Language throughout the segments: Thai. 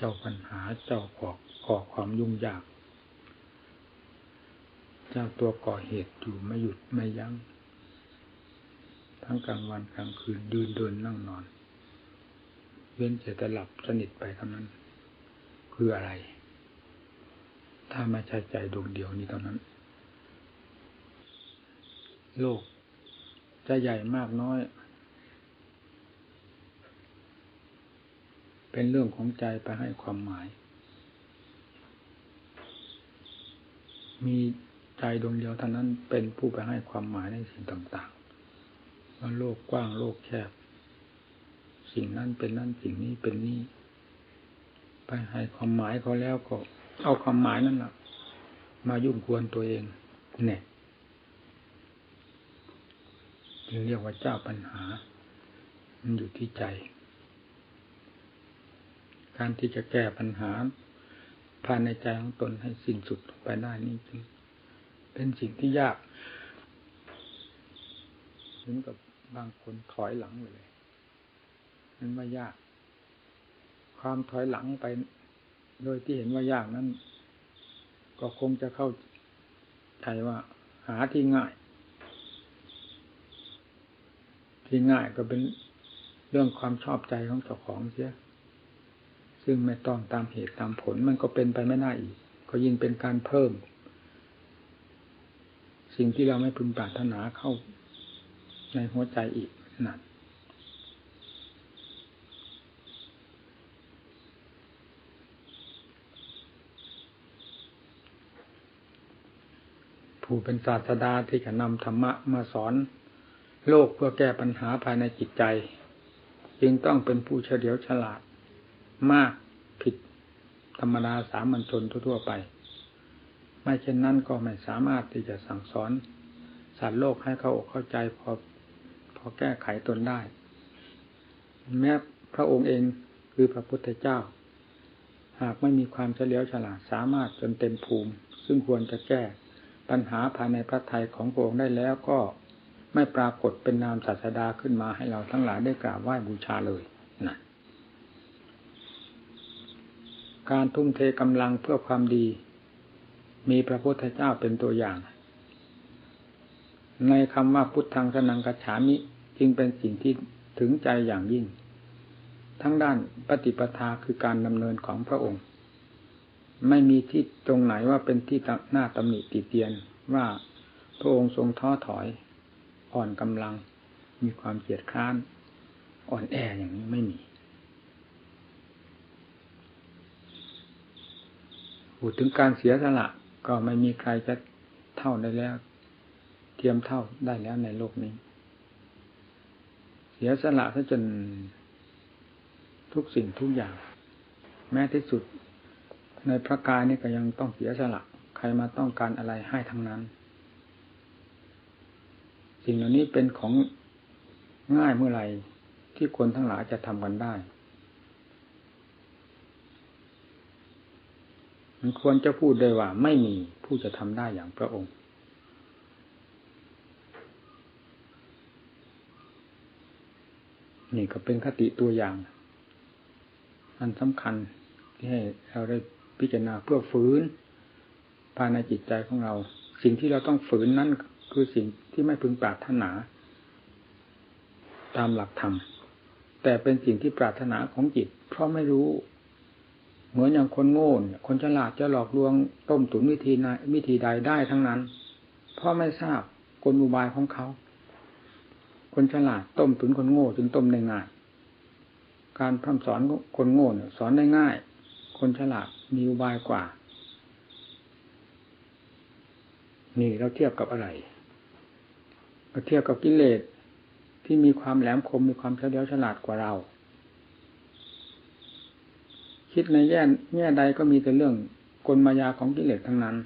เจ้าปัญหาเจ้าก่อก่อความยุ่งยาก เจ้าตัวก่อเหตุอยู่ไม่หยุดไม่ยัง้ง ทั้งกลางวันกลางคืนดืนเดินนั่งนอน เว้นแต่หลับสนิทไปเท่านั้น คืออะไร ถ้าม่ใช่ใจดวงเดียวนี้เท่านั้น โลกจะใหญ่มากน้อย เป็นเรื่องของใจไปให้ความหมาย มีใจดวงเดียวเท่านั้นเป็นผู้ไปให้ความหมายในสิ่งต่างๆว่าโลกกว้างโลกแคบ สิ่งนั้นเป็นนั้นสิ่งนี้เป็นนี้ไปให้ความหมายเขาแล้วก็ เอาความหมายนั่นแหละมายุ่งกวนตัวเองเนี่ยจึงเรียกว่าเจ้าปัญหา มันอยู่ที่ใจ การที่จะแก้ปัญหาภายในใจของตนให้สิ้นสุดไปได้นี่จึงเป็นสิ่งที่ยากถึงกับบางคนถอยหลังเลยนั่นว่ายาก ความถอยหลังไป โดยที่เห็นว่ายากนั้น ก็คงจะเข้าใจว่า หาที่ง่าย ที่ง่ายก็เป็นเรื่องความชอบใจของเจ้าของเสีย ซึ่งไม่ต้องตามเหตุตามผลมันก็เป็นไปไม่ได้อีก ก็ยิ่งเป็นการเพิ่ม สิ่งที่เราไม่พึงปรารถนาเข้าในหัวใจอีกนั่นผู้เป็นศาสดาที่จะนำธรรมะมาสอน โลกเพื่อแก้ปัญหาภายในจิตใจ จึงต้องเป็นผู้เฉลียวฉลาด มากผิดธรรมดาสามัญชนทั่วๆไป ไม่เช่นนั้นก็ไม่สามารถที่จะสั่งสอนสัตว์โลกให้เขาอกเข้าใจพอพอแก้ไขตนได้ แม้พระองค์เองคือพระพุทธเจ้า หากไม่มีความเฉลียวฉลาดสามารถจนเต็มภูมิ ซึ่งควรจะแก้ปัญหาภายในพระทัยของพระองค์ได้แล้วก็ไม่ปรากฏเป็นนามศาสดาขึ้นมาให้เราทั้งหลายได้กราบไหว้บูชาเลยนะ การทุ่มเทกำลังเพื่อความดี มีพระพุทธเจ้าเป็นตัวอย่าง ในคำว่าพุทธังสนังกัจฉามิจึงเป็นสิ่งที่ถึงใจอย่างยิ่ง ทั้งด้านปฏิปทาคือการดำเนินของพระองค์ ไม่มีที่ตรงไหนว่าเป็นที่หน้าตำหนิติเตียนว่าพระองค์ทรงท้อถอย อ่อนกำลัง มีความเกียดคร้าน อ่อนแออย่างนี้ไม่มี พูดถึงการเสียสละ ก็ไม่มีใครจะเท่าได้แล้ว เทียมเท่าได้แล้วในโลกนี้ เสียสละซะจนทุกสิ่งทุกอย่าง แม้ที่สุด ในพระกายนี่ก็ยังต้องเสียสละ ใครมาต้องการอะไรให้ทั้งนั้น สิ่งเหล่านี้เป็นของง่ายเมื่อไหร่ที่คนทั้งหลายจะทำกันได้ มันควรจะพูดได้ว่า ไม่มีผู้จะทำได้อย่างพระองค์ นี่ก็เป็นคติตัวอย่าง อันสำคัญที่ให้เราได้พิจารณาเพื่อฝืนภายในจิตใจของเรา สิ่งที่เราต้องฝืนนั่นคือสิ่งที่ไม่พึงปรารถนา ตามหลักธรรมแต่เป็นสิ่งที่ปรารถนาของจิต เพราะไม่รู้ เหมือนอย่างคนโง่คนฉลาดจะหลอกลวงต้มตุ๋นวิธีวิธีใดได้ทั้งนั้น เพราะไม่ทราบกลอุบายของเขา คนฉลาดต้มตุ๋นคนโง่จึงต้มได้ง่าย การพร่ำสอนคนโง่เนี่ยสอนได้ง่าย คนฉลาดมีอุบายกว่า นี่เราเทียบกับอะไรเราเทียบกับกิเลสที่มีความแหลมคมมีความเฉลียวฉลาดกว่าเรา คิดในแง่แง่ใดก็มีแต่เรื่องกลมายาของกิเลสทั้งนั้น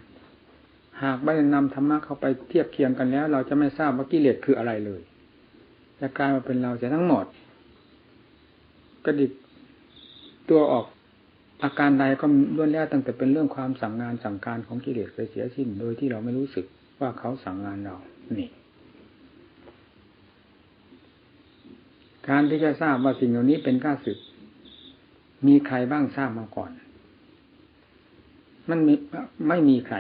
หากไม่นำธรรมะเข้าไปเทียบเคียงกันแล้ว เราจะไม่ทราบว่ากิเลสคืออะไรเลยจะกลายมาเป็นเราเสียทั้งหมดกระดิกตัวออกอาการใดก็ล้วนแล้วตั้งแต่เป็นเรื่องความสั่งงานสั่งการของกิเลสไปเสียสิ้นโดยที่เราไม่รู้สึกว่าเขาสั่งงานเรา นี่ การที่จะทราบว่าสิ่งเหล่านี้เป็นข้าศึก มีใครบ้างทราบมาก่อน มันมีไม่มีใคร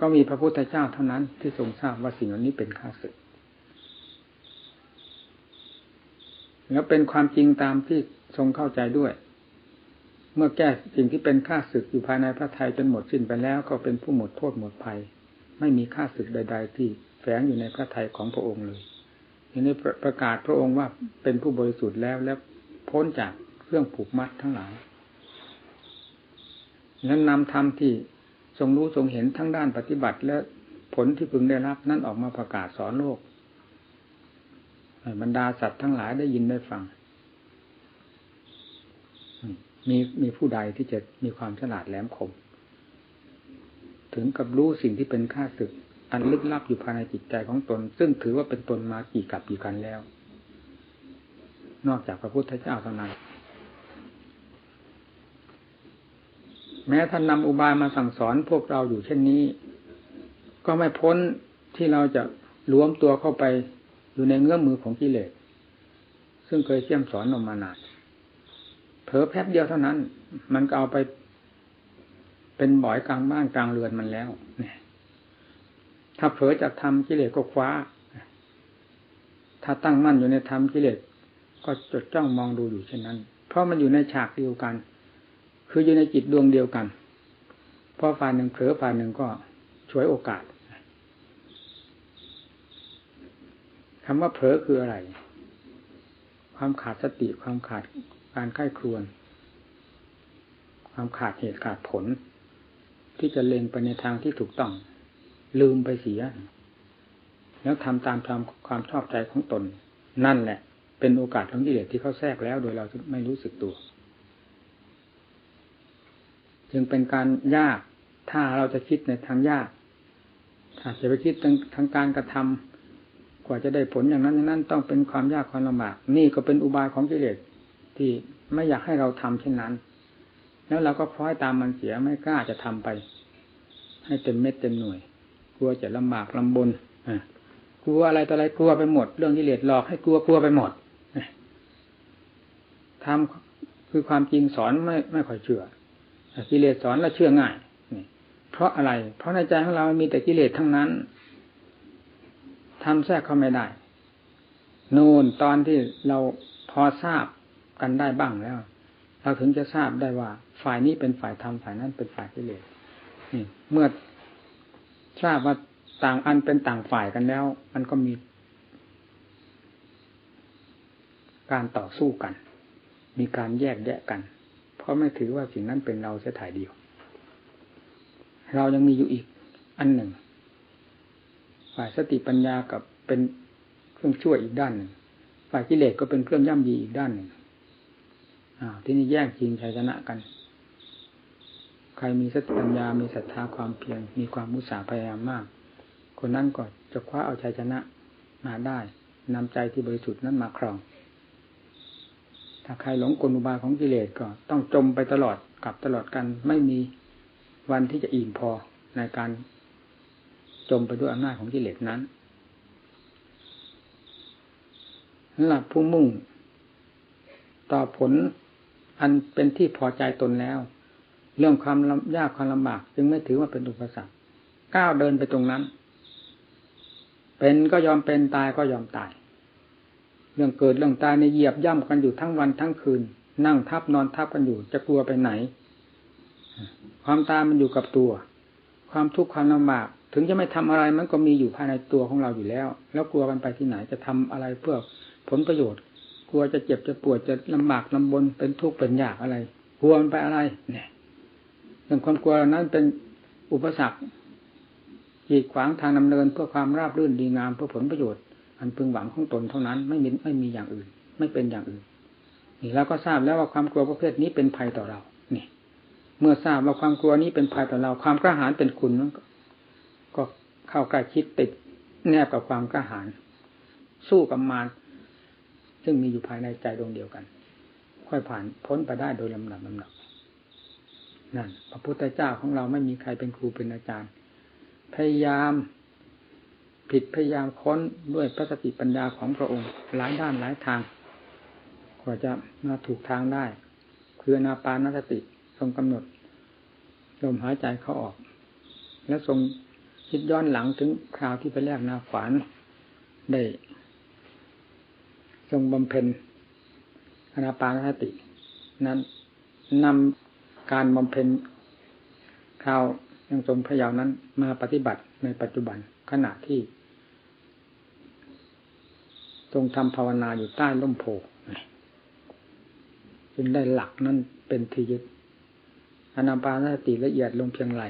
ก็มีพระพุทธเจ้าเท่านั้นที่ทรงทราบว่าสิ่งเหล่านี้เป็นข้าศึก แล้วเป็นความจริงตามที่ทรงเข้าใจด้วย เมื่อแก้สิ่งที่เป็นข้าศึกอยู่ภายในพระไทยจนหมดสิ้นไปแล้ว ก็เป็นผู้หมดโทษหมดภัย ไม่มีข้าศึกใด ๆ ที่แฝงอยู่ในพระทัยของพระองค์เลยทีนี้ประกาศพระองค์ว่าเป็นผู้บริสุทธิ์แล้วและพ้นจาก รื่องผูกมัดทั้งหลายนั้นนำธรรมที่ทรงรู้ทรงเห็นทั้งด้านปฏิบัติ และผลที่พึงได้รับนั่นออกมาประกาศสอนโลกบรรดาสัตว์ทั้งหลายได้ยินได้ฟัง มีมีผู้ใดที่จะมีความฉลาดแหลมคม ถึงกับรู้สิ่งที่เป็นค่าศึก อันลึกลับอยู่ภายในจิตใจของตน ซึ่งถือว่าเป็นตนมากี่กับกี่กันแล้ว นอกจากพระพุทธเจ้าเท่านั้น แม้ท่านนำอุบายมาสั่งสอนพวกเราอยู่เช่นนี้ ก็ไม่พ้นที่เราจะรวมตัวเข้าไปอยู่ในเงื้อมมือของกิเลสซึ่งเคยเชี่ยมสอนออกมานานเผลอแป๊บเดียวเท่านั้น มันก็เอาไป เป็นบ่อยกลางบ้านกลางเรือนมันแล้วเนี่ยถ้าเผลอจากทำกิเลสก็คว้า ถ้าตั้งมั่นอยู่ในธรรมกิเลสก็จดจ้องมองดูอยู่เช่นนั้น เพราะมันอยู่ในฉากเดียวกัน คืออยู่ในจิตดวงเดียวกันเพราะฝ่ายหนึ่งเผลอฝ่ายหนึ่งก็ช่วยโอกาสคำว่าเผลอคืออะไร ความขาดสติความขาดการไข้ครวน ความขาดเหตุขาดผล ที่จะเล็งไปในทางที่ถูกต้อง ลืมไปเสีย แล้วทำตามความความชอบใจของตน นั่นแหละ เป็นโอกาสของกิเลสที่เขาแทรกแล้วโดยเราไม่รู้สึกตัว จึงเป็นการยาก ถ้าเราจะคิดในทางยากถ้าจะไปคิดทางทางการกระทำกว่าจะได้ผลอย่างนั้นอย่างนั้นต้องเป็นความยากความลำบากนี่ก็เป็นอุบายของกิเลสที่ไม่อยากให้เราทำเช่นนั้น แล้วเราก็คล้อยตามมันเสียไม่กล้าจะทำไป ให้เต็มเม็ดเต็มหน่วย กลัวจะลำบากลำบนกลัวอะไรต่ออะไรกลัวไปหมด เรื่องกิเลสหลอกให้กลัวกลัวไปหมดทำคือความจริงสอนไม่ไม่ค่อยเชื่อ กิเลสสอนแล้วเชื่อง่ายเพราะอะไร เพราะในใจของเรามีแต่กิเลสทั้งนั้นทำแทรกเข้าไม่ได้ นูนตอนที่เราพอทราบกันได้บ้างแล้ว เราถึงจะทราบได้ว่า ฝ่ายนี้เป็นฝ่ายธรรมฝ่ายนั้นเป็นฝ่ายกิเลสเมื่อทราบว่าต่างอันเป็นต่างฝ่ายกันแล้ว มันก็มี การต่อสู้กัน มีการแยกแยะกัน ราะไม่ถือว่าสิ่งนั้นเป็นเราเสียถ่ายเดียว เรายังมีอยู่อีกอันหนึ่ง ฝ่ายสติปัญญากับเป็นเครื่องช่วยอีกด้านหนึ่ง ฝ่ายกิเลสก็เป็นเครื่องย่ำยีอีกด้านหนึ่งอ่าที่นี่แย่งจริงชัยชนะกัน ใครมีสติปัญญา มีศรัทธาความเพียร มีความมุสาพยายามมาก คนนั้นก็จะคว้าเอาชัยชนะมาได้นำใจที่บริสุทธิ์นั้นมาครอง ถ้าใครหลงกลอุบายของกิเลสก็ต้องจมไปตลอดกับตลอดกันไม่มีวันที่จะอิ่มพอในการจมไปด้วยอำนาจของกิเลสนั้นหลับผู้มุ่ง ต่อผลอันเป็นที่พอใจตนแล้ว เรื่องความยากความลำบาก จึงไม่ถือว่าเป็นอุปสรรคก้าวเดินไปตรงนั้น เป็นก็ยอมเป็นตายก็ยอมตาย เรื่องเกิดเรื่องตายในเหยียบย่ำกันอยู่ทั้งวันทั้งคืน นั่งทับนอนทับกันอยู่จะกลัวไปไหน ความตายมันอยู่กับตัว ความทุกข์ความลำบากถึงจะไม่ทำอะไรมันก็มีอยู่ภายในตัวของเราอยู่แล้ว แล้วกลัวกันไปที่ไหนจะทำอะไรเพื่อผลประโยชน์ กลัวจะเจ็บจะปวดจะลำบากลำบนเป็นทุกข์เป็นยากอะไรกลัวมันไปอะไร เนี่ยเรื่องความกลัวนั้นเป็นอุปสรรคขีดขวางทางดำเนินเพื่อความราบรื่นดีงามเพื่อผลประโยชน์ อันพึงหวังของตนเท่านั้น ไม่มีไม่มีอย่างอื่น ไม่เป็นอย่างอื่น นี่เราก็ทราบแล้วว่าความกลัวประเภทนี้เป็นภัยต่อเรานี่เมื่อทราบว่าความกลัวนี้เป็นภัยต่อเรา ความกระหายเป็นคุณนั้นก็เข้าใกล้คิดติดแนบกับความกระหายสู้กับมารซึ่งมีอยู่ภายในใจดวงเดียวกัน ค่อยผ่านพ้นไปได้โดยลำดับลำดับนั่นพระพุทธเจ้าของเราไม่มีใครเป็นครูเป็นอาจารย์ พยายาม ผิดพยายามค้นด้วยพระสติปัญญาของพระองค์ หลายด้านหลายทางกว่าจะมาถูกทางได้ คืออนาปานสติทรงกำหนดลมหายใจเข้าออก และทรงคิดย้อนหลังถึงคราวที่ไปแลกนาขวานได้ ทรงบำเพ็ญอนาปานสติ นั้นนำการบำเพ็ญคราวยังทรงพยาวนั้นมาปฏิบัติในปัจจุบันขณะที่ ทรงทำภาวนาอยู่ใต้ร่มโพจึงได้หลักนั้นเป็นที่ยึดอนาปานสติละเอียดลงเพียงไร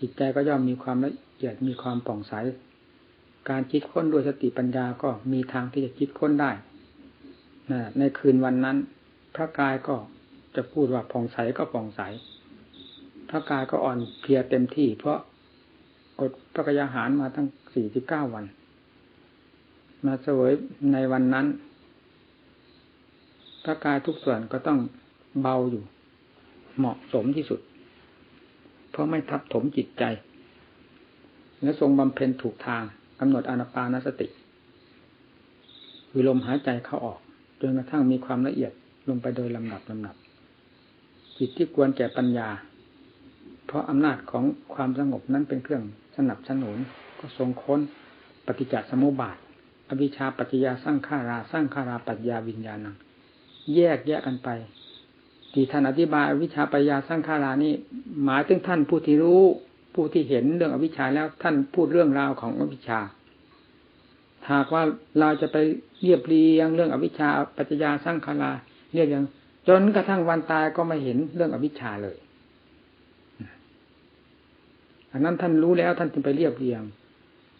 จิตใจก็ย่อมมีความละเอียดมีความป่องใส การคิดค้นด้วยสติปัญญาก็มีทางที่จะคิดค้นได้ในคืนวันนั้น พระกายก็จะพูดว่าผ่องใสก็ผ่องใส พระกายก็อ่อนเพียเต็มที่ เพราะอดพระกยาหารมาตั้งสี่สิบเก้าวัน มาเสวยในวันนั้นพระกายทุกส่วนก็ต้องเบาอยู่ เหมาะสมที่สุด เพราะไม่ทับถมจิตใจ และทรงบำเพ็ญถูกทางกำหนดอนาปานสติ คือลมหายใจเข้าออกจนกระทั่งมีความละเอียดลงไปโดยลำดับลำดับ จิตที่ควรแก่ปัญญา เพราะอำนาจของความสงบนั้นเป็นเครื่องสนับสนุนก็ทรงค้นปฏิจจสมุปบาท อวิชชาปัจจยาสร้างขาราสร้างขาราปัจญาวิญญาณัง แยกแยกกันไป ที่ท่านอธิบายวิชาปัญญาสร้างขารานี่หมายถึงท่านผู้ที่รู้ผู้ที่เห็นเรื่องอวิชชาแล้วท่านพูดเรื่องราวของอวิชชาหากว่าเราจะไปเรียบเรียงเรื่องอวิชชาปัจจยาสร้างขาราเรียบเรียงจนกระทั่งวันตายก็ไม่เห็นเรื่องอวิชชาเลยอันนั้นท่านรู้แล้วท่านจึงไปเรียบเรียง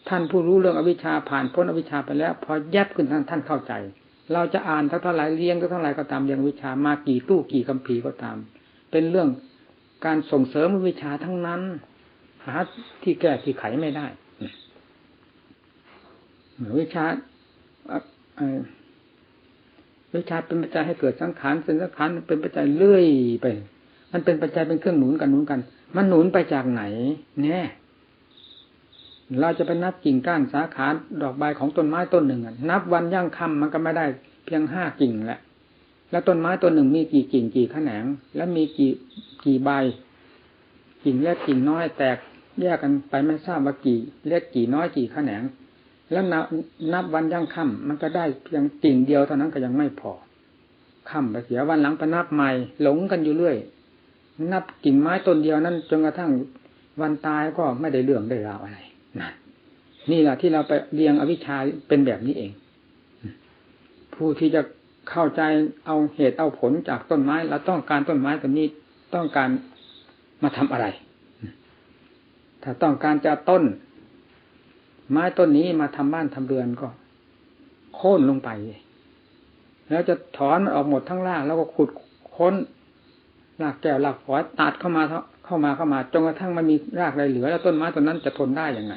ท่านผู้รู้เรื่องอวิชชาผ่านพ้นอวิชชาไปแล้ว พอแยบขึ้นท่านท่านเข้าใจ เราจะอ่านเท่าไหร่เลี้ยงเท่าไหร่ก็ตามเรียงวิชามากี่ตู้กี่คำพีก็ตาม เป็นเรื่องการส่งเสริมวิชาทั้งนั้น หาที่แก้ที่ไขไม่ได้วิชาวิชาเป็นปัจจัยให้เกิดสังขารเป็นสังขารเป็นปัจจัยเลื่อยไป มันเป็นปัจจัยเป็นเครื่องหนุนกันหนุนกัน มันหนุนไปจากไหนแน่ เราจะไปนับกิ่งก้านสาขาดอกใบของต้นไม้ต้นหนึ่งนับวันย่างคำมันก็ไม่ได้เพียงห้ากิ่งแหละ แล้วต้นไม้ต้นหนึ่งมีกี่กิ่งกี่แขนง แล้วมีกี่กี่ใบ กิ่งเล็กกิ่งน้อยแตกแยกกันไปไม่ทราบว่ากี่เล็กกี่น้อยกี่แขนง แล้วนับนับวันย่างค่ำมันก็ได้เพียงกิ่งเดียวเท่านั้นก็ยังไม่พอค่ำไปเสียวันหลังไปนับใหม่หลงกันอยู่เรื่อย นับกิ่งไม้ต้นเดียวนั้นจนกระทั่งวันตายก็ไม่ได้เรื่องได้ราวอะไร นั่นนี่แหละที่เราไปเรียงอวิชชาเป็นแบบนี้เอง ผู้ที่จะเข้าใจเอาเหตุเอาผลจากต้นไม้เราต้องการต้นไม้ตัวนี้ต้องการมาทำอะไร ถ้าต้องการจะต้น ไม้ต้นนี้มาทำบ้านทำเรือนก็ โค่นลงไป แล้วจะถอนออกหมดทั้งล่างแล้วก็ขุดค้นรากแก้วรากฝอยตัดเข้ามา เข้ามาเข้ามาจนกระทั่งมันมีรากอะไรเหลือ แล้วต้นไม้ต้นนั้นจะทนได้อย่างไง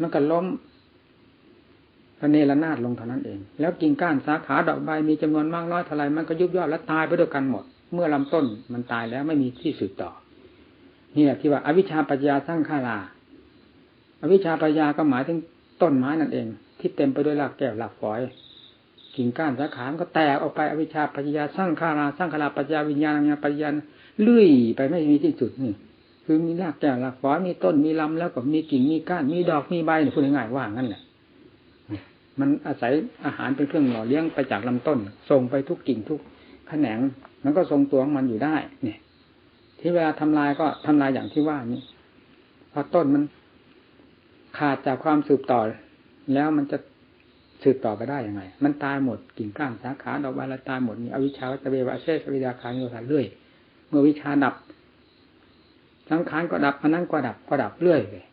มันก็ล้มระเนระนาดลงเท่านั้นเอง แล้วกิ่งก้านสาขาดอกใบมีจำนวนมากน้อยเท่าไรมันก็ยุบย่อและตายไปด้วยกันหมด เมื่อลำต้นมันตายแล้วไม่มีที่สืบต่อ นี่แหละที่ว่าอวิชชาปัญญาสร้างข้าราอวิชชาปัญญาก็หมายถึงต้นไม้นั่นเอง ที่เต็มไปด้วยรากแก้วรากฝอย กิ่งก้านสาขาก็แตกออกไปอวิชชาปัญญาสร้างข้าราสร้างข้าราปัญญาวิญญาณปัญญา เลื่อยไปไม่มีที่สุดนี่ คือมีรากแก้วรากฝอยมีต้นมีลำแล้วก็มีกิ่งมีก้านมีดอกมีใบพูดง่ายๆว่างั้นแหละมันอาศัยอาหารเป็นเครื่องหล่อเลี้ยงไปจากลำต้นส่งไปทุกกิ่งทุกแขนง มันก็ทรงตัวของมันอยู่ได้เนี่ยที่เวลาทำลายก็ทำลายอย่างที่ว่านี้พอต้นมันขาดจากความสืบต่อ แล้วมันจะสืบต่อไปได้ยังไง มันตายหมดกิ่งก้านสาขาดอกใบละตายหมดนี่อวิชชาวัตเววะเชสวิดาคาโยธาเรื่อย มื่อวิชาดับ สังขารก็ดับอันนั้นก็ดับก็ดับเรื่อยเลย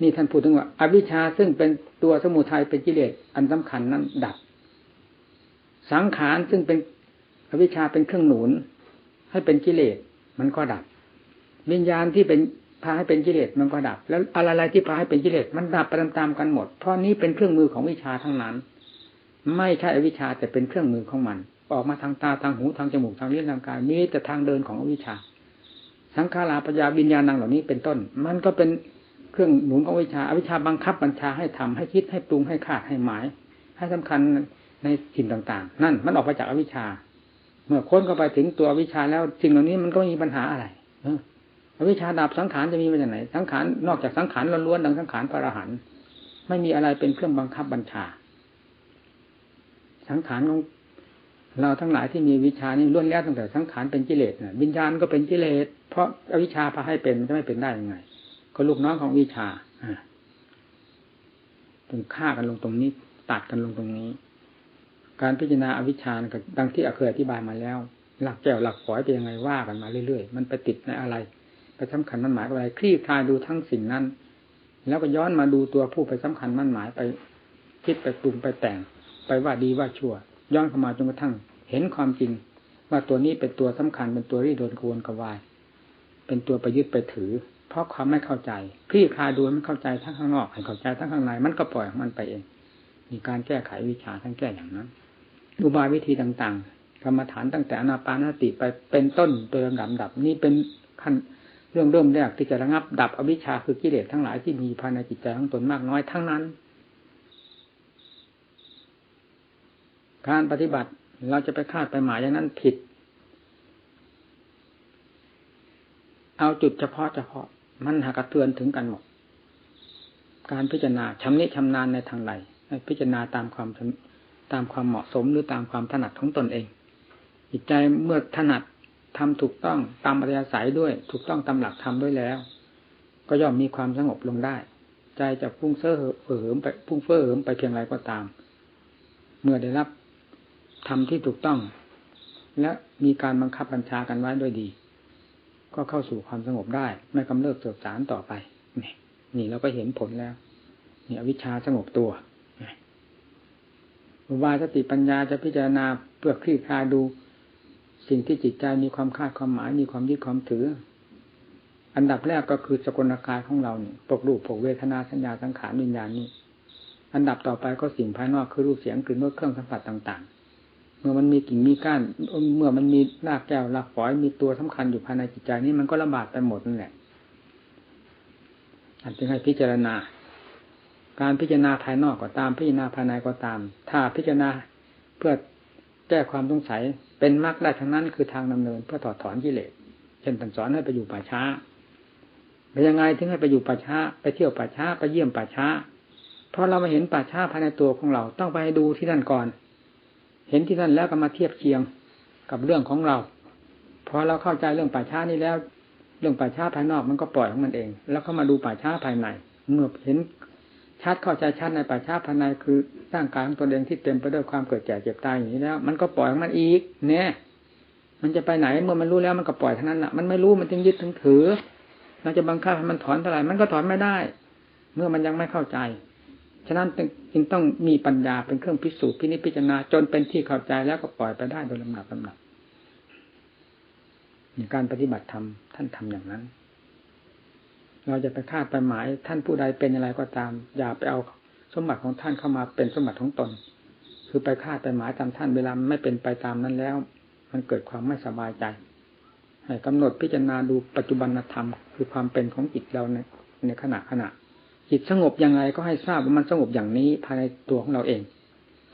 นี่ท่านพูดถึงว่าอวิชชาซึ่งเป็นตัวสมุทัยเป็นกิเลสอันสำคัญนั้น ดับ สังขารซึ่งเป็นอวิชชาเป็นเครื่องหนุน ให้เป็นกิเลสมันก็ดับ วิญญาณที่เป็นพาให้เป็นกิเลสมันก็ดับ แล้วอะไรๆที่พาให้เป็นกิเลสมันดับไปตามๆกันหมด เพราะนี้เป็นเครื่องมือของวิชาทั้งนั้น ไม่ใช่อวิชชาแต่เป็นเครื่องมือของมัน ออกมาทางตาทางหูทางจมูกทางลิ้นทางกายมีแต่ทางเดินของอวิชชา สังขาราปัญญาวิญญาณังเหล่านี้เป็นต้น มันก็เป็นเครื่องหนุนของวิชาอวิชชาบังคับบัญชาให้ทำให้คิดให้ปรุงให้คาดให้หมาย ให้สำคัญในสิ่งต่างๆ นั่นมันออกมาจากอวิชชา เมื่อค้นเข้าไปถึงตัววิชาแล้วสิ่งเหล่านี้มันก็มีปัญหาอะไรอวิชาดับสังขารจะมีมาจากไหน สังขารนอกจากสังขารล้วนๆดังสังขารพระอรหันต์ไม่มีอะไรเป็นเครื่องบังคับบัญชา สังขารของ เราทั้งหลายที่มีวิชานี่ล้วนแล้วตั้งแต่สังขารเป็นกิเลสวิญญาณก็เป็นกิเลส เพราะอวิชชาพาให้เป็นจะไม่เป็นได้ยังไง ก็ลูกน้องของวิชาถึงฆ่ากันลงตรงนี้ ตัดกันลงตรงนี้ การพิจารณาอวิชชาดังที่เคยอธิบายมาแล้ว หลักแก้วหลักฝอยเป็นยังไงว่ากันมาเรื่อยๆ มันไปติดในอะไรไปสำคัญมันหมายอะไรคลี่คลายดูทั้งสิ่งนั้น แล้วก็ย้อนมาดูตัวผู้ไปสำคัญมันหมายไป คิดไปปรุงไปแต่ง ไปว่าดีว่าชั่ว ย้อนเข้ามาจนกระทั่ง เห็นความจริง ว่าตัวนี้เป็นตัวสำคัญเป็นตัวที่โดนกวนกวาย เป็นตัวไปยึดไปถือ เพราะความไม่เข้าใจคลี่คลายดูมันเข้าใจทั้งข้างนอกให้เข้าใจทั้งข้างในมันก็ปล่อยมันไปเอง มีการแก้ไขวิชาทั้งแก้อย่างนั้นอุบายวิธีต่างๆกรรมฐานตั้งแต่อนาปานสติไปเป็นต้นโดยลำดับดับนี่เป็นขั้นเรื่องเริ่มแรกที่จะระงับดับอวิชชาคือกิเลสทั้งหลายที่มีภายในจิตใจของตนมากน้อยทั้งนั้น การปฏิบัติเราจะไปคาดไปหมายอย่างนั้นผิด เอาจุดเฉพาะเฉพาะ มันหากระเทือนถึงกันหมด การพิจารณาชำนิชำนาญในทางใดพิจารณาตามความตามความเหมาะสมหรือตามความถนัดของตนเอง จิตใจเมื่อถนัดทำถูกต้องตามปริยสัยด้วย ถูกต้องตามหลักธรรมด้วยแล้ว ก็ย่อมมีความสงบลงได้ ใจจะพุ่งเซ่อเหิมไปพุ่งเฟ้อเหิมไปเพียงไรก็ตาม เมื่อได้รับ ทำที่ถูกต้อง และมีการบังคับบัญชากันไว้ด้วยดี ก็เข้าสู่ความสงบได้ ไม่กำเริบเสือกสารต่อไป นี่นี่เราก็เห็นผลแล้วนี่อวิชชาสงบตัวอุบายสติปัญญาจะพิจารณาเพื่อคลี่คลายดู สิ่งที่จิตใจมีความคาดความหมายมีความยึดความถือ อันดับแรกก็คือสกลกายของเราเนี่ยปกรูปปกเวทนาสัญญาสังขารวิญญาณนี้อันดับต่อไปก็สิ่งภายนอกคือรูปเสียงกลิ่นรสเครื่องสัมผัสต่าง มื่อมันมีกิ่งมีก้าน เมื่อมันมีรากแก้วรากฝอยมีตัวสำคัญอยู่ภายในจิตใจนี้มันก็ลำบากไปหมดนั่นแหละอันจึงให้พิจารณา การพิจารณาภายนอกก็ตามพิจารณาภายในก็ตาม ถ้าพิจารณาเพื่อแก้ความสงสัยเป็นมรรคได้ทั้งนั้นคือทางดำเนินเพื่อถอดถอนกิเลสเช่นตันสอนให้ไปอยู่ป่าช้าเป็นยังไงถึงให้ไปอยู่ป่าช้า ไปเที่ยวป่าช้าไปเยี่ยมป่าช้า เพราะเรามาเห็นป่าช้าภายในตัวของเราต้องไปดูที่นั่นก่อน ห็นที่นั่นแล้วก็มาเทียบเคียงกับเรื่องของเราพอเราเข้าใจเรื่องป่าช้านี้แล้ว เรื่องป่าช้าภายนอกมันก็ปล่อยของมันเอง แล้วเข้ามาดูป่าช้าภายใน เมื่อเห็นชัดเข้าใจชัดในป่าช้าภายในคือร่างกายของตนเองที่เต็มไปด้วยความเกิดแก่เจ็บตายอย่างนี้แล้ว มันก็ปล่อยของมันอีก เนี่ย มันจะไปไหนเมื่อมันรู้แล้วมันก็ปล่อยเท่านั้นแหละมันไม่รู้มันจึงยึดถึงถือ เราจะบังคับให้มันถอนเท่าไหร่มันก็ถอนไม่ได้ เมื่อมันยังไม่เข้าใจ ฉะนั้นจึงต้องมีปัญญาเป็นเครื่องพิสูจน์พินิจพิจารณาจนเป็นที่เข้าใจแล้วก็ปล่อยไปได้โดยลำดับลำดับในการปฏิบัติธรรมท่านทำอย่างนั้น เราจะไปคาดไปหมายท่านผู้ใดเป็นอะไรก็ตาม อย่าไปเอาสมบัติของท่านเข้ามาเป็นสมบัติของตน คือไปคาดไปหมายตามท่านเวลาไม่เป็นไปตามนั้นแล้ว มันเกิดความไม่สบายใจให้กำหนดพิจารณาดูปัจจุบันธรรม คือความเป็นของจิตเราในในขณะขณะ จิตสงบยังไงก็ให้ทราบว่ามันสงบอย่างนี้ภายในตัวของเราเอง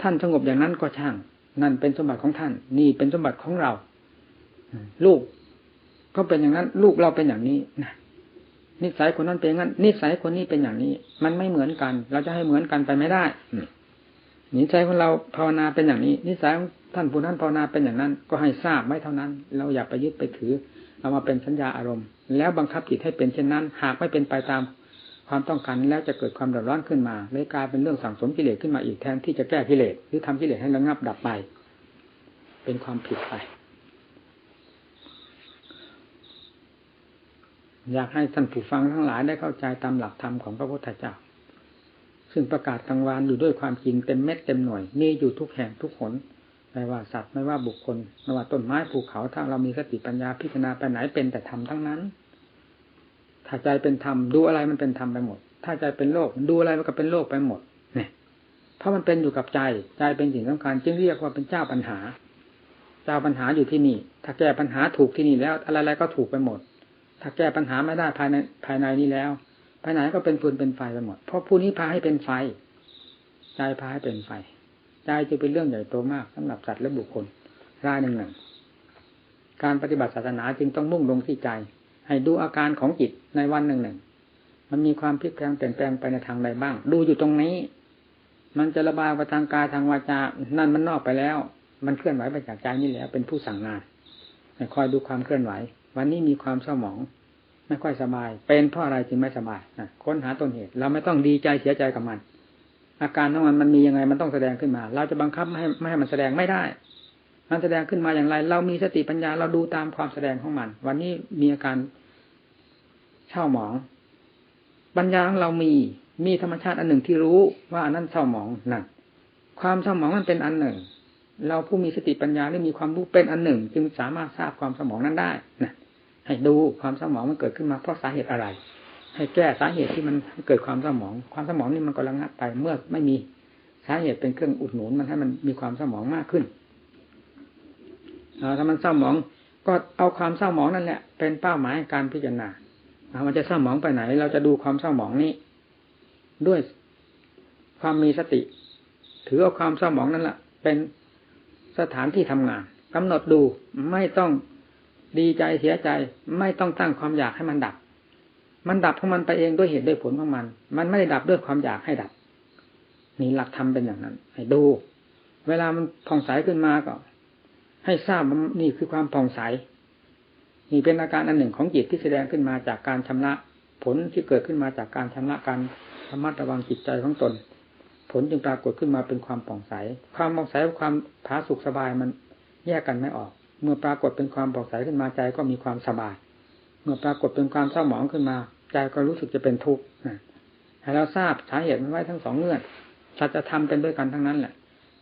ท่านสงบอย่างนั้นก็ช่าง นั่นเป็นสมบัติของท่าน นี่เป็นสมบัติของเราลูกก็เป็นอย่างนั้น ลูกเราเป็นอย่างนี้นะนิสัยคนนั้นเป็นอย่างนั้น นิสัยคนนี้เป็นอย่างนี้ มันไม่เหมือนกัน เราจะให้เหมือนกันไปไม่ได้นิสัยของเราภาวนาเป็นอย่างนี้ นิสัยของท่านผู้นั้นภาวนาเป็นอย่างนั้น ก็ให้ทราบไว้เท่านั้น เราอย่าไปยึดไปถือ เอามาเป็นสัญญาอารมณ์ แล้วบังคับจิตให้เป็นเช่นนั้น หากไม่เป็นไปตาม ความต้องการแล้วจะเกิดความเดือดร้อนขึ้นมาเลยกลายเป็นเรื่องสั่งสมกิเลสขึ้นมาอีกแทนที่จะแก้กิเลสหรือทำกิเลสให้ระงับดับไป เป็นความผิดไป อยากให้ท่านผู้ฟังทั้งหลายได้เข้าใจตามหลักธรรมของพระพุทธเจ้าซึ่งประกาศกลางวานอยู่ด้วยความจริงเต็มเม็ดเต็มหน่วยมีอยู่ทุกแห่งทุกหนไม่ว่าสัตว์ไม่ว่าบุคคลไม่ว่าต้นไม้ภูเขาถ้าเรามีสติปัญญาพิจารณาไปไหนเป็นแต่ธรรมทั้งนั้น ถ้าใจเป็นธรรมดูอะไรมันเป็นธรรมไปหมด ถ้าใจเป็นโลกดูอะไรมันก็เป็นโลกไปหมด เนี่ย เพราะมันเป็นอยู่กับใจ ใจเป็นสิ่งสำคัญจึงเรียกว่าเป็นเจ้าปัญหา เจ้าปัญหาอยู่ที่นี่ ถ้าแก้ปัญหาถูกที่นี่แล้ว อะไรๆก็ถูกไปหมด ถ้าแก้ปัญหาไม่ได้ภายในภายในนี้แล้วภายในก็เป็นฟืนเป็นไฟไปหมด เพราะผู้นี้พาให้เป็นไฟ ใจพาให้เป็นไฟ ใจจะเป็นเรื่องใหญ่โตมากสำหรับสัตว์และบุคคลรายหนึ่งหนึ่งการปฏิบัติศาสนาจึงต้องมุ่งลงที่ใจ ให้ดูอาการของจิตในวันหนึ่งหนึ่งมันมีความพลิกแปลงเปลี่ยนแปลงไปในทางใดบ้าง ดูอยู่ตรงนี้ มันจะระบายไปทางกายทางวาจา นั่นมันนอกไปแล้ว มันเคลื่อนไหวไปจากใจนี่แล้ว เป็นผู้สั่งงานคอยดูความเคลื่อนไหว วันนี้มีความเศร้าหมอง ไม่ค่อยสบาย เป็นเพราะอะไรจึงไม่สบายค้นหาต้นเหตุ เราไม่ต้องดีใจเสียใจกับมัน อาการของมันมันมียังไงมันต้องแสดงขึ้นมา เราจะบังคับไม่ให้ไม่ให้มันแสดงไม่ได้ มันแสดงขึ้นมาอย่างไร เรามีสติปัญญาเราดูตามความแสดงของมัน วันนี้มีอาการ เช่าหมอง ปัญญาของเรามีมีธรรมชาติอันหนึ่งที่รู้ว่าอันนั้นเศร้าหมองนั่นความเศร้าหมองมันเป็นอันหนึ่ง เราผู้มีสติปัญญาหรือมีความรู้เป็นอันหนึ่ง จึงสามารถทราบความสมองนั้นได้นะให้ดูความสมองมันเกิดขึ้นมาเพราะสาเหตุอะไร ให้แก้สาเหตุที่มันเกิดความสมอง ความสมองนี่มันก็ระงับไปเมื่อไม่มีสาเหตุเป็นเครื่องอุดหนุนมันให้มันมีความสมองมากขึ้นถ้ามันเศร้าหมอง ก็เอาความเศร้าหมองนั่นแหละเป็นเป้าหมายการพิจารณา มันจะเศร้าหมองไปไหน เราจะดูความเศร้าหมองนี้ ด้วยความมีสติ ถือเอาความเศร้าหมองนั่นแหละเป็นสถานที่ทำงานกำหนดดูไม่ต้องดีใจเสียใจ ไม่ต้องตั้งความอยากให้มันดับ มันดับของมันไปเองด้วยเหตุด้วยผลของมัน มันไม่ได้ดับด้วยความอยากให้ดับ นี่หลักธรรมเป็นอย่างนั้น ให้ดู เวลามันผ่องใสขึ้นมาก็ ให้ทราบนี่คือความผ่องใส นี่เป็นอาการอันหนึ่งของจิตที่แสดงขึ้นมาจากการชำระผลที่เกิดขึ้นมาจากการชำระการธรรมะระวังจิตใจของตน ผลจึงปรากฏขึ้นมาเป็นความป่องใส ความป่องใสกับความผาสุกสบายมันแยกกันไม่ออก เมื่อปรากฏเป็นความป่องใสขึ้นมาใจก็มีความสบาย เมื่อปรากฏเป็นความเศร้าหมองขึ้นมา ใจก็รู้สึกจะเป็นทุกข์ให้เราทราบสาเหตุมันไว้ทั้งสองเงื่อนสัจธรรมเป็นด้วยกันทั้งนั้นแหละ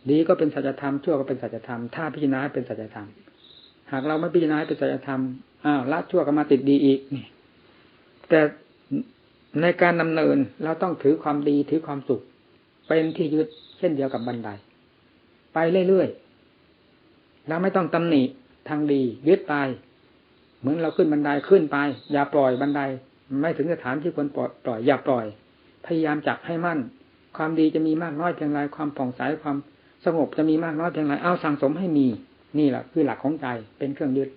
ดีก็เป็นสัจธรรมชั่วก็เป็นสัจธรรมถ้าพิจารณาเป็นสัจธรรม หากเราไม่พิจารณาเป็นสัจธรรม อ้าวละชั่วก็มาติดดีอีกนี่ แต่ในการดำเนินเราต้องถือความดีถือความสุข เป็นที่ยึดเช่นเดียวกับบันได ไปเรื่อยๆเราไม่ต้องตำหนิทางดียึดไปเหมือนเราขึ้นบันไดขึ้นไป อย่าปล่อยบันได ไม่ถึงสถานที่ควรปล่อยปล่อยอย่าปล่อย พยายามจับให้มั่น ความดีจะมีมากน้อยเพียงไรความผ่องใสความสงบจะมีมากน้อยเพียงไรเอาสั่งสมให้มี นี่แหละคือหลักของใจเป็นเครื่องยึด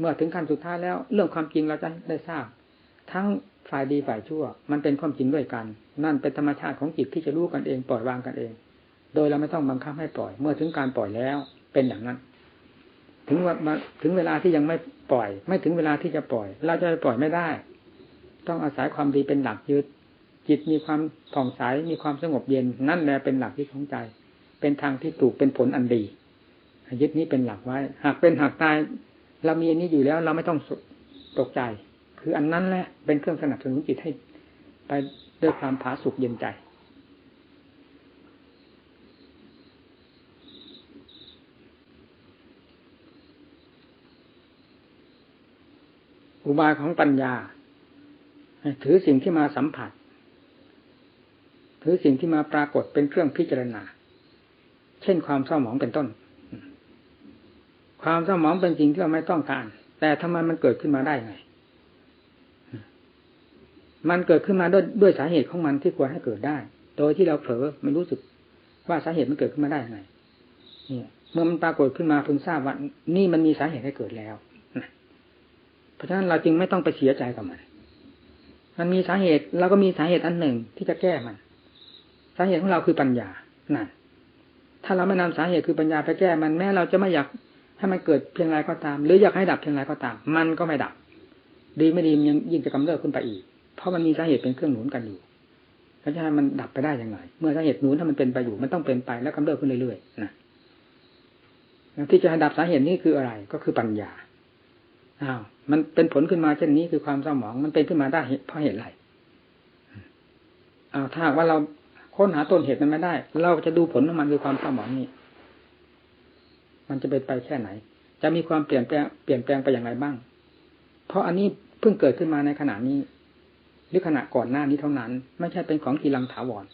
เมื่อถึงขั้นสุดท้ายแล้ว เรื่องความจริงเราจะได้ทราบ ทั้งฝ่ายดีฝ่ายชั่ว มันเป็นความจริงด้วยกัน นั่นเป็นธรรมชาติของจิตที่จะรู้กันเองปล่อยวางกันเอง โดยเราไม่ต้องบังคับให้ปล่อย เมื่อถึงการปล่อยแล้วเป็นอย่างนั้น ถึงว่าถึงเวลาที่ยังไม่ปล่อย ไม่ถึงเวลาที่จะปล่อย เราจะปล่อยไม่ได้ ต้องอาศัยความดีเป็นหลักยึดจิตมีความผ่องใสมีความสงบเย็น นั่นแหละเป็นหลักที่ของใจ เป็นทางที่ถูกเป็นผลอันดียึดนี้เป็นหลักไว้ หากเป็นหากตาย เรามีอันนี้อยู่แล้ว เราไม่ต้องตกใจ คืออันนั้นแหละเป็นเครื่องสนับสนุนจิตให้ ไปด้วยความผาสุกเย็นใจ อุบายของปัญญา ถือสิ่งที่มาสัมผัส ถือสิ่งที่มาปรากฏเป็นเครื่องพิจารณา เช่นความเศร้าหมองเป็นต้น ความสมองเป็นสิ่งที่เราไม่ต้องการ แต่ทำไมมันเกิดขึ้นมาได้ไง มันเกิดขึ้นมาด้วยด้วยสาเหตุของมันที่ควรให้เกิดได้ โดยที่เราเผลอไม่รู้สึกว่าสาเหตุมันเกิดขึ้นมาได้ไงเนี่ยเมื่อมันปรากฏขึ้นมาพึงทราบว่านี่มันมีสาเหตุให้เกิดแล้วเพราะฉะนั้นเราจึงไม่ต้องไปเสียใจกับมัน มันมีสาเหตุเราก็มีสาเหตุอันหนึ่งที่จะแก้มัน สาเหตุของเราคือปัญญานั่นถ้าเราไม่นำสาเหตุคือปัญญาไปแก้มันแม้เราจะไม่อยาก ถ้ามันเกิดเพียงไรก็ตาม หรืออยากให้ดับเพียงไรก็ตาม มันก็ไม่ดับ ดีไม่ดีมันยังยิ่งจะกำเริบขึ้นไปอีก เพราะมันมีสาเหตุเป็นเครื่องหนุนกันอยู่แล้วจะให้มันดับไปได้ยังไง เมื่อสาเหตุหนุนถ้ามันเป็นไปอยู่ มันต้องเป็นไปแล้วกำเริบขึ้นเรื่อยๆนะที่จะให้ดับสาเหตุนี้คืออะไร ก็คือปัญญาอ้าวมันเป็นผลขึ้นมาเช่นนี้คือความเศร้าหมอง มันเป็นขึ้นมาได้เพราะเหตุอะไรอ้าวถ้าว่าเราค้นหาต้นเหตุมันไม่ได้ เราจะดูผลของมันคือความเศร้าหมองนี้ มันจะเป็นไปแค่ไหน จะมีความเปลี่ยนแปลงเปลี่ยนแปลงไปอย่างไรบ้าง เพราะอันนี้เพิ่งเกิดขึ้นมาในขณะนี้ หรือขณะก่อนหน้านี้เท่านั้น ไม่ใช่เป็นของกีรังถาวร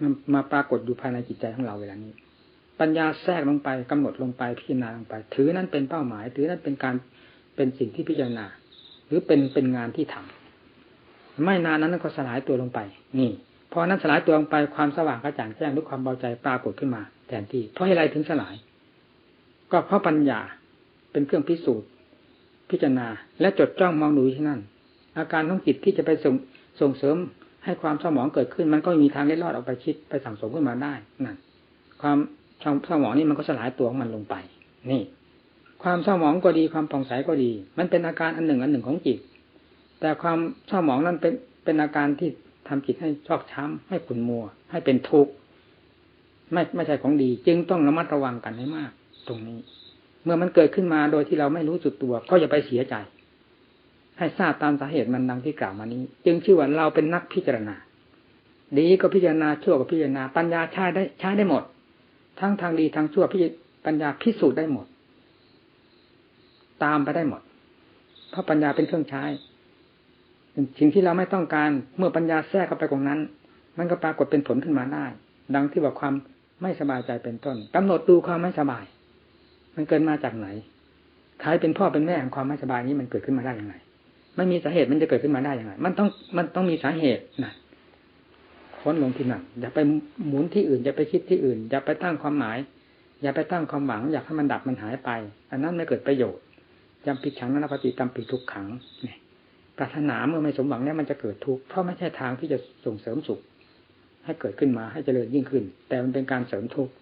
มันมาปรากฏอยู่ภายในจิตใจของเราเวลานี้ ปัญญาแทรกลงไปกำหนดลงไปพิจารณาลงไป ถือนั้นเป็นเป้าหมาย ถือนั้นเป็นการเป็นสิ่งที่พิจารณา หรือเป็นเป็นงานที่ทำไม่นานนั้นก็สลายตัวลงไป นี่พอนั้นสลายตัวลงไปความสว่างกระจ่างแจ้งด้วยความเบาใจปรากฏขึ้นมา ทนที่ เพราะอะไรถึงสลาย ก็เพราะปัญญาเป็นเครื่องพิสูจน์ พิจารณา และจดจ้องมองดูที่นั่น อาการของจิตที่จะไปส่งส่งเสริมให้ความสมองเกิดขึ้น มันก็มีทางเล็ดลอดออกไปคิดไปสั่งสมขึ้นมาได้นั่นความสมองนี่มันก็สลายตัวของมันลงไป นี่ ความสมองก็ดีความผ่องใสก็ดี มันเป็นอาการอันหนึ่งอันหนึ่งของจิต แต่ความสมองนั้นเป็นเป็นอาการที่ทำจิตให้ชอกช้ำให้ขุ่นมัว ให้เป็นทุกข์ ไม่ไม่ใช่ของดี จึงต้องระมัดระวังกันให้มาก ตรงนี้ เมื่อมันเกิดขึ้นมาโดยที่เราไม่รู้สึกตัว ก็อย่าไปเสียใจ ให้ทราบตามสาเหตุมันดังที่กล่าวมานี้ จึงชื่อว่าเราเป็นนักพิจารณา ดีก็พิจารณาชั่วก็พิจารณา ปัญญาใช้ได้ใช้ได้หมด ทั้งทางดีทางชั่วพิปัญญาพิสูจน์ได้หมด ตามไปได้หมด เพราะปัญญาเป็นเครื่องใช้สิ่งที่เราไม่ต้องการเมื่อปัญญาแทรกเข้าไปตรงนั้น มันก็ปรากฏเป็นผลขึ้นมาได้ ดังที่ว่าความ ไม่สบายใจเป็นต้นกำหนดดูความไม่สบาย มันเกิดมาจากไหนใครเป็นพ่อเป็นแม่ของความไม่สบายนี้มันเกิดขึ้นมาได้ยังไง ไม่มีสาเหตุมันจะเกิดขึ้นมาได้ยังไง มันต้องมันต้องมีสาเหตุนะค้นลงที่นั่นอย่าไปหมุนที่อื่น อย่าไปคิดที่อื่น อย่าไปตั้งความหมาย อย่าไปตั้งความหวัง อยากให้มันดับมันหายไป อันนั้นไม่เกิดประโยชน์จำผิดขังนั้นปฏิจำผิดทุกขังเนี่ยปรารถนาเมื่อไม่สมหวังเนี่ยมันจะเกิดทุกข์เพราะไม่ใช่ทางที่จะส่งเสริมสุข ให้เกิดขึ้นมาให้เจริญยิ่งขึ้น แต่มันเป็นการเสริมทุกข์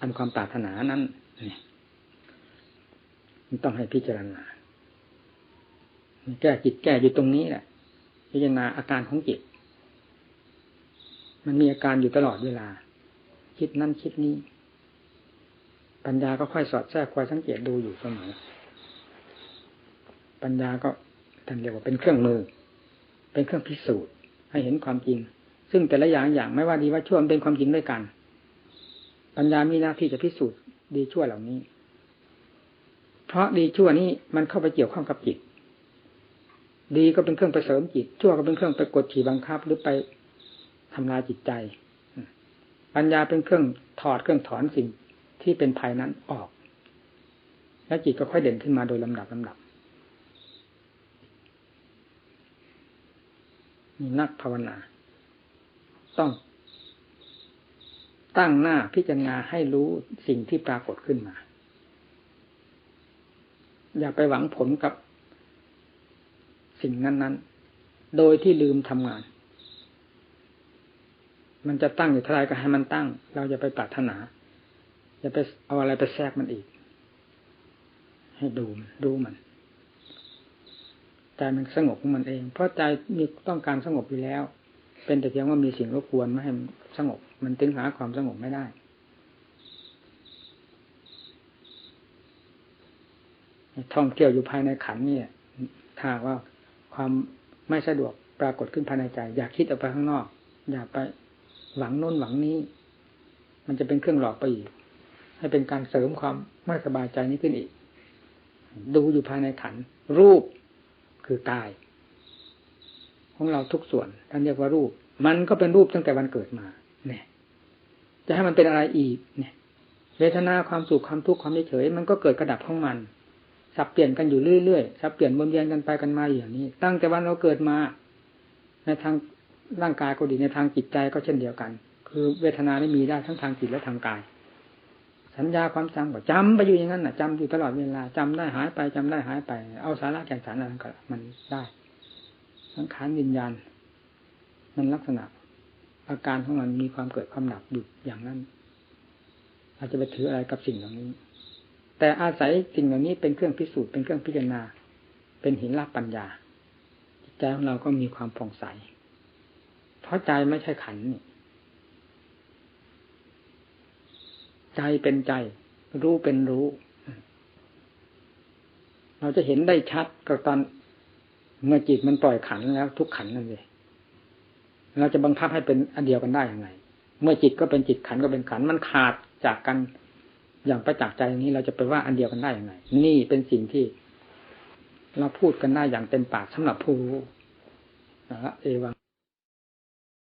อันความปรารถนานั้นนี่มันต้องให้พิจารณาแก้จิตแก้อยู่ตรงนี้แหละ พิจารณาอาการของจิต มันมีอาการอยู่ตลอดเวลา คิดนั่นคิดนี้ปัญญาก็ค่อยสอดแทรกคอยสังเกตดูอยู่เสมอ ปัญญาก็ท่านเรียกว่าเป็นเครื่องมือ เป็นเครื่องพิสูจน์ให้เห็นความจริง ซึ่งแต่ละอย่างอย่างไม่ว่าดีว่าชั่วมันเป็นความจริงด้วยกัน ปัญญามีหน้าที่จะพิสูจน์ดีชั่วเหล่านี้ เพราะดีชั่วนี้มันเข้าไปเกี่ยวข้องกับจิต ดีก็เป็นเครื่องไปเสริมจิต ชั่วก็เป็นเครื่องไปกดขี่บังคับ หรือไปทำลายจิตใจ ปัญญาเป็นเครื่องถอดเครื่องถอนสิ่งที่เป็นภัยนั้นออก แล้วจิตก็ค่อยเด่นขึ้นมาโดยลำดับลำดับมีนักภาวนา ต้อง ตั้งหน้าพิจารณาให้รู้สิ่งที่ปรากฏขึ้นมา อย่าไปหวังผลกับสิ่งนั้นๆ โดยที่ลืมทำงาน มันจะตั้งอยู่ท่าไรก็ให้มันตั้ง เราจะไปปรารถนา อย่าไปเอาอะไรไปแทรกมันอีก ให้ดูดูมันใจมันสงบของมันเอง เพราะใจมีต้องการสงบอยู่แล้ว เป็นแต่เพียงว่ามีสิ่งรบกวนไม่ให้สงบ มันถึงหาความสงบไม่ได้ ท่องเที่ยวอยู่ภายในขันนี่ถ้าว่าความไม่สะดวกปรากฏขึ้นภายในใจ อยากคิดออกไปข้างนอก อยากไปหวังโน้นหวังนี้ มันจะเป็นเครื่องหลอกไปอีก ให้เป็นการเสริมความไม่สบายใจนี้ขึ้นอีก ดูอยู่ภายในขัน รูปคือกาย ของเราทุกส่วนท่านเรียกว่ารูป มันก็เป็นรูปตั้งแต่วันเกิดมา เนี่ย จะให้มันเป็นอะไรอีก เนี่ยเวทนาความสุขความทุกข์ความเฉยมันก็เกิดกระดับของมัน สับเปลี่ยนกันอยู่เรื่อยๆสับเปลี่ยนวนเวียนกันไปกันมาอย่างนี้ ตั้งแต่วันเราเกิดมา ในทางร่างกายก็ดีในทางจิตใจก็เช่นเดียวกัน คือเวทนานี่มีได้ทั้งทางจิตและทางกาย สัญญาความจำก็จำไปอยู่อย่างนั้นน่ะจำอยู่ตลอดเวลาจำได้หายไปจำได้หายไป เอาสาระแก่นสารอะไรก็มันได้ สังขารวิญญาณมันลักษณะ อาการของมันมีความเกิดความดับอยู่อย่างนั้น อาจจะไปถืออะไรกับสิ่งเหล่านี้ แต่อาศัยสิ่งเหล่านี้เป็นเครื่องพิสูจน์เป็นเครื่องพิจารณา เป็นหินรับปัญญา จิตใจของเราก็มีความผ่องใส เพราะใจไม่ใช่ขันนี่ใจเป็นใจ รู้เป็นรู้ เราจะเห็นได้ชัดก็ตอน เมื่อจิตมันปล่อยขันแล้ว ทุกขันนั่นเลยเราจะบังคับให้เป็นอันเดียวกันได้ยังไง เมื่อจิตก็เป็นจิตขันก็เป็นขันมันขาดจากกันอย่างประจักษ์ใจอย่างนี้เราจะไปว่าอันเดียวกันได้ยังไง นี่เป็นสิ่งที่เราพูดกันได้อย่างเต็มปากสำหรับผู้รู้นะเอวัง